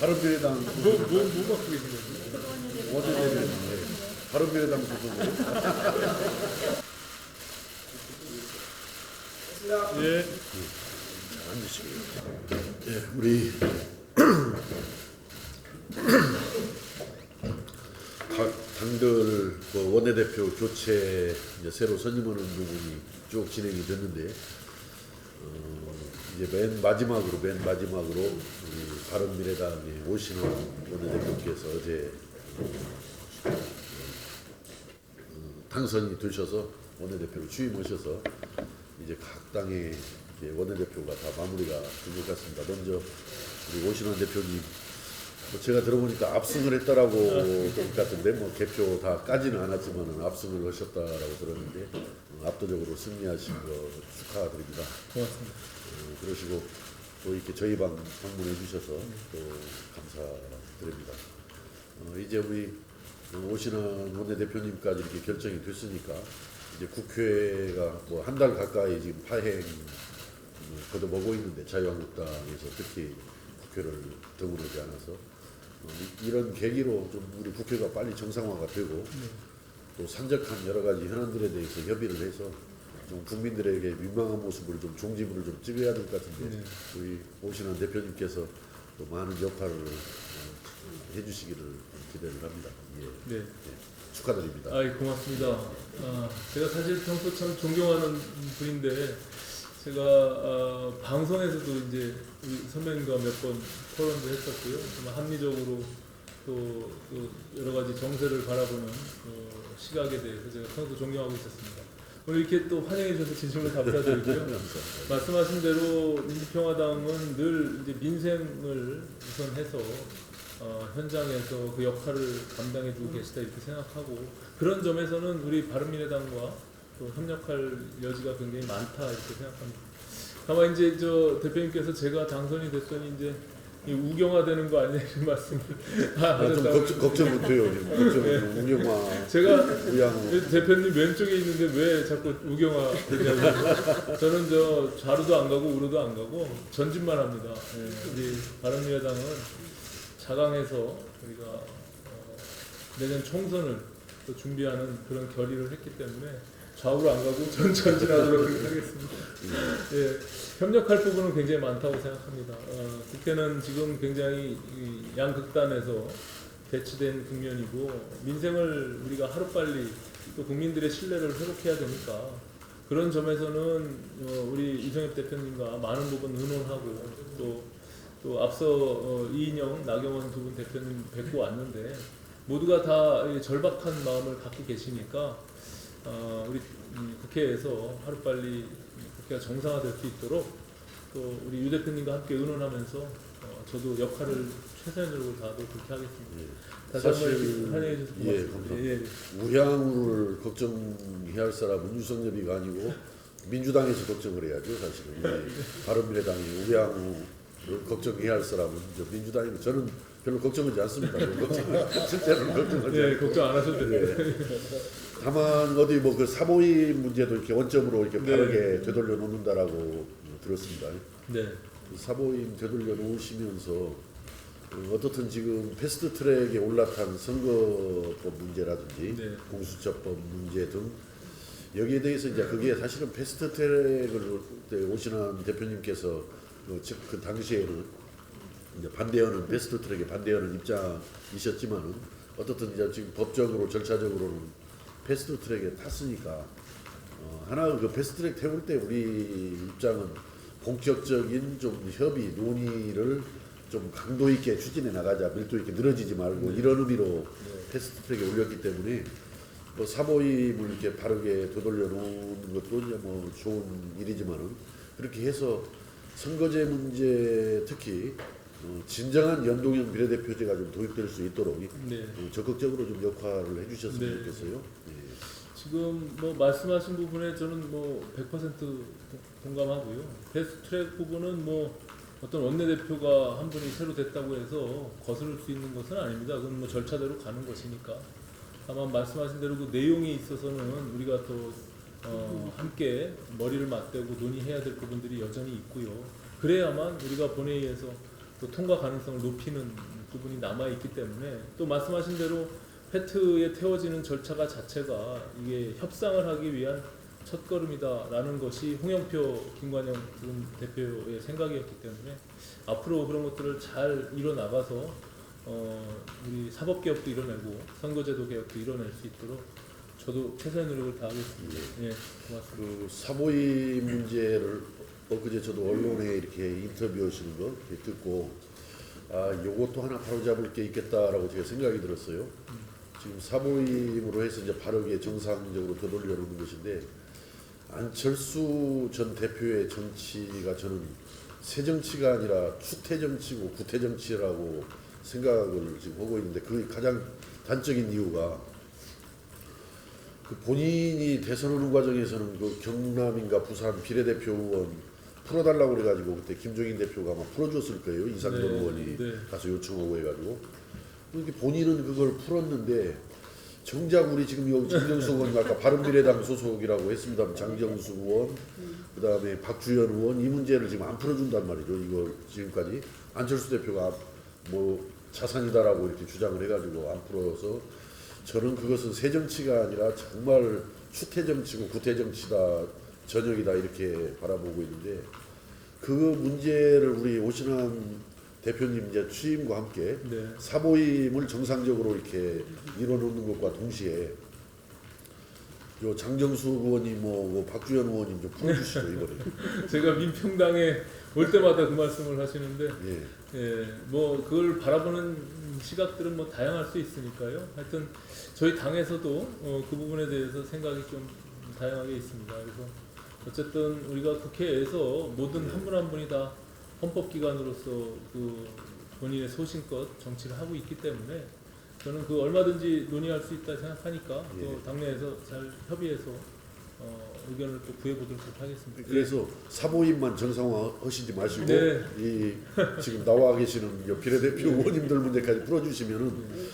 바른미래당 뭐, 뭐, 뭐 갖고 계신 거죠? 원내대표 네. 바른미래당 소속으로 예. 예, 우리 각 당들 그 원내대표 교체 이제 새로 선임하는 부분이 쭉 진행이 됐는데 어, 이제 맨 마지막으로 맨 마지막으로 우리 바른미래당의 오신환 원내대표께서 어제 어, 당선이 되셔서 원내대표로 취임하셔서 이제 각 당의 원내대표가 다 마무리가 된 것 같습니다. 먼저 우리 오신환 대표님 뭐 제가 들어보니까 압승을 했다라고 그럴 것 같은데 뭐 개표 다 까지는 않았지만 압승을 하셨다라고 들었는데 어, 압도적으로 승리하신 거 축하드립니다. 고맙습니다. 어, 그러시고 또 이렇게 저희 방 방문해 주셔서 또 감사드립니다. 어, 이제 우리 오신환 원내대표님까지 이렇게 결정이 됐으니까 이제 국회가 뭐 한 달 가까이 지금 파행 어, 거듭오고 있는데 자유한국당에서 특히 국회를 등원하지 않아서 어, 이- 이런 계기로 좀 우리 국회가 빨리 정상화가 되고 또 산적한 여러 가지 현안들에 대해서 협의를 해서 좀 국민들에게 민망한 모습을 좀 종지부를 좀 찍어야 될 것 같은데 네. 우리 오신환 대표님께서 또 많은 역할을 어, 해주시기를 기대를 합니다. 예, 네. 예. 축하드립니다. 아이 고맙습니다. 아, 제가 사실 평소 참 존경하는 분인데 제가 아, 방송에서도 이제 우리 선배님과 몇 번 토론도 했었고요. 정말 합리적으로 또, 또 여러 가지 정세를 바라보는 어, 시각에 대해서 제가 평소 존경하고 있었습니다. 오늘 이렇게 또 환영해 주셔서 진심으로 감사드리고요. 말씀하신 대로 민주평화당은 늘 이제 민생을 우선해서 어, 현장에서 그 역할을 감당해 주고 계시다 이렇게 생각하고 그런 점에서는 우리 바른미래당과 또 협력할 여지가 굉장히 많다 이렇게 생각합니다. 다만 이제 저 대표님께서 제가 당선이 됐더니 이제 이 우경화되는 거 아니냐 이런 말씀을 아, 좀 하셨다고. 걱정, 걱정은 돼요. 걱정은 우경화, 제가 우양. 대표님 왼쪽에 있는데 왜 자꾸 우경화 되냐고 저는 저 좌로도 안 가고 우로도 안 가고 전진만 합니다. 예, 우리 바른미래당은 자강해서 우리가 어, 내년 총선을 또 준비하는 그런 결의를 했기 때문에 좌우로 안 가고 전 전진하도록 하겠습니다. 예, 협력할 부분은 굉장히 많다고 생각합니다. 어, 국회는 지금 굉장히 이 양극단에서 배치된 국면이고 민생을 우리가 하루빨리 또 국민들의 신뢰를 회복해야 되니까 그런 점에서는 어, 우리 이정엽 대표님과 많은 부분 의논하고 또, 또 앞서 어, 이인영, 나경원 두 분 대표님 뵙고 왔는데 모두가 다이 절박한 마음을 갖고 계시니까 어, 우리 이 국회에서 하루빨리 국회가 정상화될 수 있도록 또 우리 유 대표님과 함께 의논하면서 어, 저도 역할을 노력을 다하도록 그렇게 하겠습니다. 예. 다시 한번 환영해 주셔서 예, 고맙습니다. 예, 예. 우양우를 걱정해야 할 사람은 윤석열이가 아니고 민주당에서 걱정을 해야죠 사실은 우리 바른미래당이 우양우를 걱정해야 할 사람은 저 민주당이고 저는 별로 걱정하지 않습니다 걱정, 실제로는 걱정하지 예, 않고 걱정 안 하셔도 돼요. 예. 다만 어디 뭐 그 사보임 문제도 이렇게 원점으로 이렇게 네. 바르게 되돌려 놓는다라고 들었습니다 네. 그 사보임 되돌려 놓으시면서 어, 어떻든 지금 패스트 트랙에 올라탄 선거법 문제라든지 네. 공수처법 문제 등 여기에 대해서 이제 그게 사실은 패스트 트랙을 때 오신한 대표님께서 그, 즉, 그 당시에는 반대하는 패스트 트랙에 반대하는 입장이셨지만은 어떻든 이제 지금 법적으로 절차적으로는 패스트 트랙에 탔으니까 어, 하나 그 패스트 트랙 태울 때 우리 입장은 본격적인 좀 협의 논의를 좀 강도 있게 추진해 나가자 밀도 있게 늘어지지 말고 이런 의미로 패스트 트랙에 올렸기 때문에 뭐 사보임을 이렇게 바르게 되돌려 놓는 것도 이제 뭐 좋은 일이지만은 그렇게 해서 선거제 문제 특히 어, 진정한 연동형 비례대표제가 좀 도입될 수 있도록 네. 어, 적극적으로 좀 역할을 해주셨으면 네. 좋겠어요. 예. 지금 뭐 말씀하신 부분에 저는 뭐 100% 동감하고요. 패스트 트랙 부분은 뭐 어떤 원내대표가 한 분이 새로 됐다고 해서 거스를 수 있는 것은 아닙니다. 그건 뭐 절차대로 가는 것이니까. 다만 말씀하신 대로 그 내용에 있어서는 우리가 또 어, 함께 머리를 맞대고 논의해야 될 부분들이 여전히 있고요. 그래야만 우리가 본회의에서 또 통과 가능성을 높이는 부분이 남아 있기 때문에 또 말씀하신 대로 페트에 태워지는 절차가 자체가 이게 협상을 하기 위한 첫 걸음이다라는 것이 홍영표 김관영 지금 대표의 생각이었기 때문에 앞으로 그런 것들을 잘 이뤄 나가서 어, 우리 사법 개혁도 이뤄내고 선거제도 개혁도 이뤄낼 수 있도록 저도 최선의 노력을 다하겠습니다. 예, 고맙습니다. 그 사보이 문제를 엊그제 저도 언론에 이렇게 인터뷰 하시는 거 이렇게 듣고 아 요것도 하나 바로잡을 게 있겠다라고 제가 생각이 들었어요. 지금 사보임으로 해서 이제 바르게 정상적으로 되돌려놓는 것인데 안철수 전 대표의 정치가 저는 새 정치가 아니라 추태 정치고 구태 정치라고 생각을 지금 하고 있는데 그 가장 단적인 이유가 그 본인이 대선 하는 과정에서는 그 경남인가 부산 비례대표 의원 풀어달라고 그래가지고 그때 김종인 대표가 막 풀어줬을 거예요. 이상돈 네, 의원이 네. 가서 요청하고 해가지고. 이렇게 본인은 그걸 풀었는데 정작 우리 지금 여기 장정수 의원이 아까 바른미래당 소속이라고 했습니다만 장정수 의원 그 다음에 박주현 의원 이 문제를 지금 안 풀어준단 말이죠. 이거 지금까지. 안철수 대표가 뭐 자산이다라고 이렇게 주장을 해가지고 안 풀어서 저는 그것은 새 정치가 아니라 정말 추태 정치고 구태 정치다 전역이다 이렇게 바라보고 있는데 그 문제를 우리 오신환 대표님 이제 취임과 함께 네. 사보임을 정상적으로 이렇게 이뤄놓는 것과 동시에 요 장정수 의원님 뭐, 뭐 박주현 의원님 좀 풀어주시죠 이거를 제가 민평당에 올 때마다 그 말씀을 하시는데 예. 예, 뭐 그걸 바라보는 시각들은 뭐 다양할 수 있으니까요. 하여튼 저희 당에서도 어, 그 부분에 대해서 생각이 좀 다양하게 있습니다. 그래서 어쨌든 우리가 국회에서 모든 한 분 한 분이 다 헌법기관으로서 그 본인의 소신껏 정치를 하고 있기 때문에 저는 그 얼마든지 논의할 수 있다 생각하니까 또 예. 당내에서 잘 협의해서 어, 의견을 또 구해보도록 하겠습니다. 그래서 사보임만 정상화 하시지 마시고 네. 이 지금 나와 계시는 이 비례대표 의원님들 문제까지 풀어주시면은 네.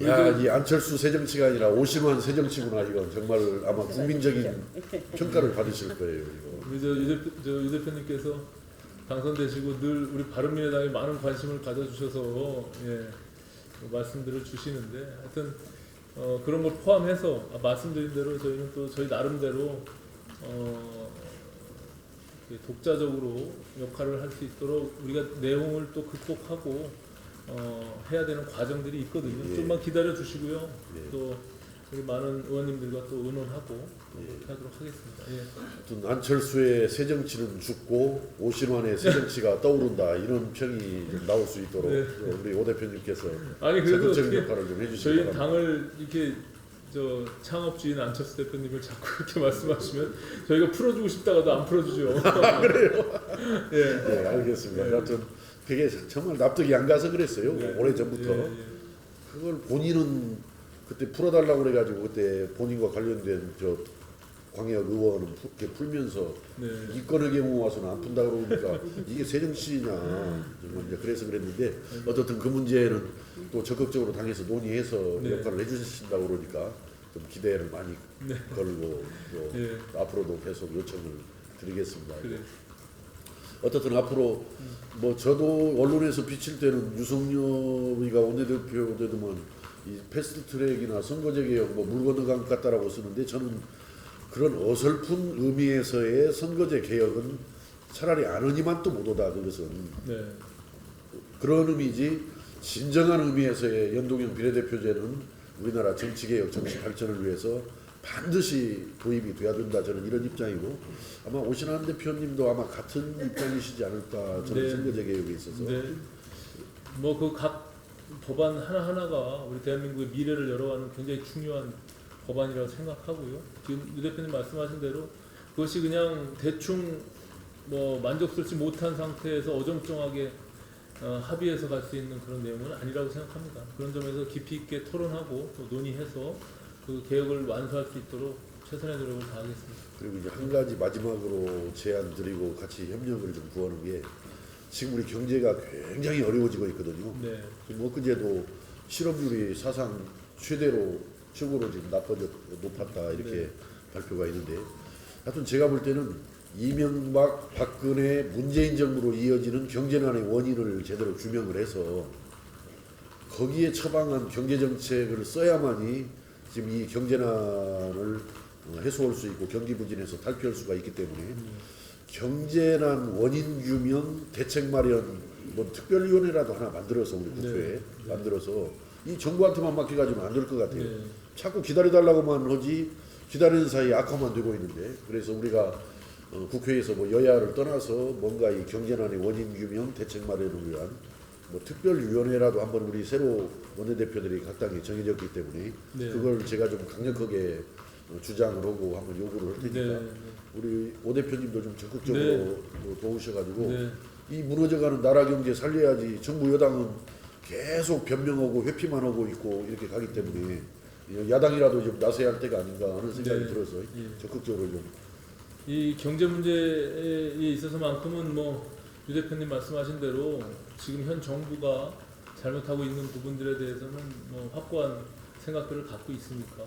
야 이 안철수 새정치가 아니라 오신환 새정치구나 이건 정말 아마 국민적인 평가를 받으실 거예요 이거. 우리 저유 대표, 저유 대표님께서 당선되시고 늘 우리 바른미래당에 많은 관심을 가져주셔서 예, 그 말씀들을 주시는데 하여튼 어, 그런 걸 포함해서 아, 말씀드린 대로 저희는 또 저희 나름대로 어, 독자적으로 역할을 할 수 있도록 우리가 내용을 또 극복하고 어, 해야 되는 과정들이 있거든요. 예. 좀만 기다려 주시고요. 예. 또 우리 많은 의원님들과 또 의논하고 예. 그렇게 하도록 하겠습니다. 예. 하여튼 안철수의 새정치는 죽고 오신환의 새정치가 떠오른다 이런 평이 좀 나올 수 있도록 네. 우리 오 대표님께서 아니 그래도 적극적인 어떻게 역할을 좀 해주시기 저희 바랍니다. 당을 이렇게 저 창업주인 안철수 대표님을 자꾸 그렇게 말씀하시면 저희가 풀어주고 싶다가도 안 풀어주죠. 그래요? 예. 네 알겠습니다. 하여튼 그게 정말 납득이 안 가서 그랬어요 네. 오래 전부터. 예, 예. 그걸 본인은 그때 풀어달라고 그래가지고 그때 본인과 관련된 저 광역 의원은 푸- 이렇게 풀면서 네. 이건의 경우 와서는 안 푼다 그러니까 이게 새정치냐 정말 이제 그래서 그랬는데 어떻든 그 문제는 또 적극적으로 당에서 논의해서 네. 역할을 해주신다고 그러니까 좀 기대를 많이 네. 걸고 또 예. 앞으로도 계속 요청을 드리겠습니다. 그래. 어떻든 앞으로 뭐 저도 언론에서 비칠 때는 유성엽이가 원내대표 되더만 이 패스트트랙이나 선거제 개혁 뭐 물 건너간 것 같다라고 쓰는데 저는 그런 어설픈 의미에서의 선거제 개혁은 차라리 안 하니만 또 못 오다 그것은 네. 그런 의미지 진정한 의미에서의 연동형 비례대표제는 우리나라 정치개혁 정치 발전을 위해서 반드시 도입이 돼야 된다 저는 이런 입장이고 아마 오신환 대표님도 아마 같은 입장이시지 않을까 저는 네. 선거제 개혁에 있어서 네. 뭐 그 각 법안 하나 하나가 우리 대한민국의 미래를 열어가는 굉장히 중요한 법안이라고 생각하고요. 지금 유 대표님 말씀하신 대로 그것이 그냥 대충 뭐 만족스럽지 못한 상태에서 어정쩡하게 어, 합의해서 갈 수 있는 그런 내용은 아니라고 생각합니다. 그런 점에서 깊이 있게 토론하고 또 논의해서 그 개혁을 완수할 수 있도록 최선의 노력을 다하겠습니다. 그리고 이제 한 가지 마지막으로 제안 드리고 같이 협력을 좀 구하는 게 지금 우리 경제가 굉장히 어려워지고 있거든요. 네, 뭐 그제도 실업률이 사상 최대로 최고로 지금 나빠졌 높았다 이렇게 네. 발표가 있는데 하여튼 제가 볼 때는 이명박, 박근혜, 문재인 정부로 이어지는 경제난의 원인을 제대로 규명을 해서 거기에 처방한 경제 정책을 써야만이 지금 이 경제난을 어, 해소할 수 있고 경기 부진에서 탈피할 수가 있기 때문에 경제난 원인 규명 대책 마련 뭐 특별위원회라도 하나 만들어서 우리 국회에 만들어서 이 정부한테만 맡겨가지고는 안될 것 같아요. 네. 자꾸 기다려달라고만 하지 기다리는 사이에 악화만 되고 있는데 그래서 우리가 어, 국회에서 뭐 여야를 떠나서 뭔가 이 경제난의 원인 규명 대책 마련을 위한 뭐 특별위원회라도 한번 우리 새로 원내대표들이 각 당에 정해졌기 때문에 네. 그걸 제가 좀 강력하게 어, 주장을 하고 한번 요구를 할 테니까 네, 네. 우리 오 대표님도 좀 적극적으로 네. 뭐 도우셔가지고 네. 이 무너져가는 나라 경제 살려야지 정부 여당은 계속 변명하고 회피만 하고 있고 이렇게 가기 때문에 야당이라도 좀 나서야 할 때가 아닌가 하는 생각이 네. 들어서 예. 적극적으로 좀 이 경제 문제에 있어서만큼은 뭐 유 대표님 말씀하신 대로 지금 현 정부가 잘못하고 있는 부분들에 대해서는 뭐 확고한 생각들을 갖고 있으니까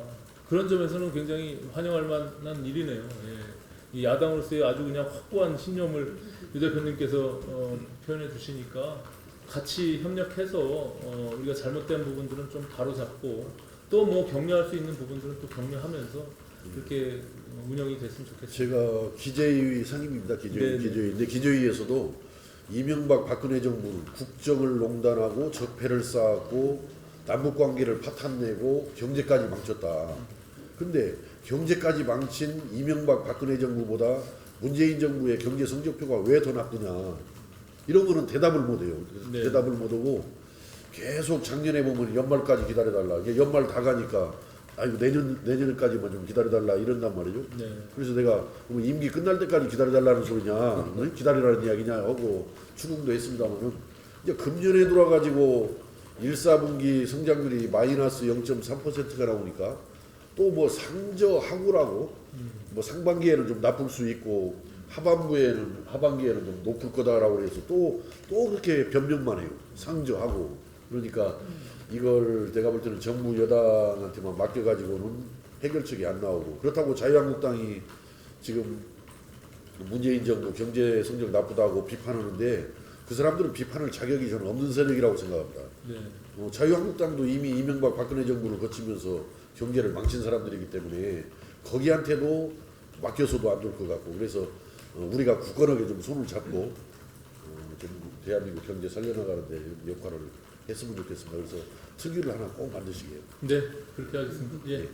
그런 점에서는 굉장히 환영할 만한 일이네요. 예. 이 야당으로서의 아주 그냥 확고한 신념을 유 대표님께서 어, 표현해 주시니까 같이 협력해서 어, 우리가 잘못된 부분들은 좀 바로잡고 또 뭐 격려할 수 있는 부분들은 또 격려하면서 그렇게 어, 운영이 됐으면 좋겠습니다. 제가 기재위 상임입니다. 기재위 네, 네. 기재위인데 기재위에서도 이명박 박근혜 정부는 국정을 농단하고 적폐를 쌓았고 남북 관계를 파탄내고 경제까지 망쳤다. 근데 경제까지 망친 이명박 박근혜 정부보다 문재인 정부의 경제 성적표가 왜 더 나쁘냐 이런 거는 대답을 못해요. 네. 대답을 못하고 계속 작년에 보면 연말까지 기다려달라. 이게 연말 다 가니까 아이고 내년 내년까지만 좀 기다려달라 이런단 말이죠. 네. 그래서 내가 그럼 임기 끝날 때까지 기다려달라는 소리냐, 어? 기다리라는 이야기냐 하고 추궁도 했습니다만은 이제 금년에 들어와가지고 1, 4분기 성장률이 마이너스 0.3%가 나오니까 또 뭐 상저하구라고 뭐 상반기에는 좀 나쁠 수 있고 하반부에는 하반기에는 좀 높을 거다라고 해서 또 또 그렇게 변명만 해요. 상저하고 그러니까 이걸 내가 볼 때는 정부 여당한테만 맡겨가지고는 해결책이 안 나오고 그렇다고 자유한국당이 지금 문재인 정부 경제 성적 나쁘다고 비판하는데 그 사람들은 비판할 자격이 저는 없는 세력이라고 생각합니다. 네. 어, 자유한국당도 이미 이명박 박근혜 정부를 거치면서 경제를 망친 사람들이기 때문에 거기한테도 맡겨서도 안 될 것 같고 그래서 어, 우리가 굳건하게 좀 손을 잡고 어, 좀 대한민국 경제 살려나가는데 역할을 했으면 좋겠습니다. 그래서 특위를 하나 꼭 만드시게요. 네, 그렇게 하겠습니다. 예.